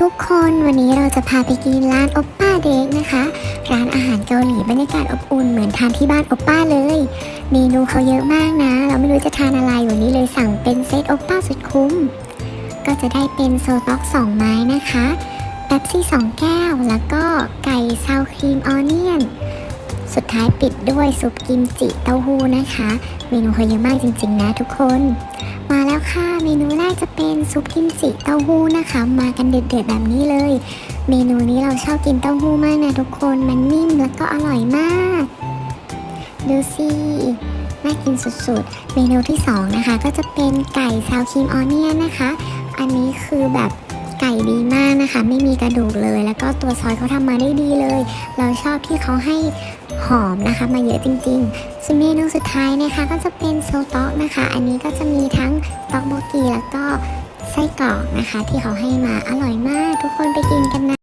ทุกคนวันนี้เราจะพาไปกินร้านอบป้าเด็กนะคะ ร้านอาหารเกาหลีบรรยากาศอบอุ่นเหมือนทานที่บ้านอบป้าเลย เมนูเขาเยอะมากนะ เราไม่รู้จะทานอะไรวันนี้เลยสั่งเป็นเซตอบป้าสุดคุ้ม ก็จะได้เป็นโซต็อกสองไม้นะคะแป๊บซี่สองแก้ว แล้วก็ไก่ซาวครีมออเนียน สุดท้ายปิดด้วยซุปกิมจิเต้าหู้นะคะ เมนูเขาเยอะมากจริง ๆ นะทุกคน มาแล้วค่ะ เมนูแรกจะเป็นซุปกิมจิเต้าหู้นะคะ มากันเด็ดๆแบบนี้เลย เมนูนี้เราชอบกินเต้าหู้มากนะทุกคน มันนิ่มแล้วก็อร่อยมาก ดูสิน่ากินสุดๆ เมนูที่สองนะคะก็จะเป็นไก่ซาวครีมออเนียนนะคะ อันนี้คือแบบ ดีมากนะคะ ไม่มีกระดูกเลย แล้วก็ตัวซอยเขาทำมาได้ดีเลย เราชอบที่เขาให้หอมนะคะ มาเยอะจริงๆ ส่วนเมนูสุดท้ายนะคะ ก็จะเป็นโซต๊อกนะคะ อันนี้ก็จะมีทั้งต๊อกโบกีแล้วก็ไส้กรอกนะคะ ที่เขาให้มาอร่อยมาก ทุกคนไปกินกันนะ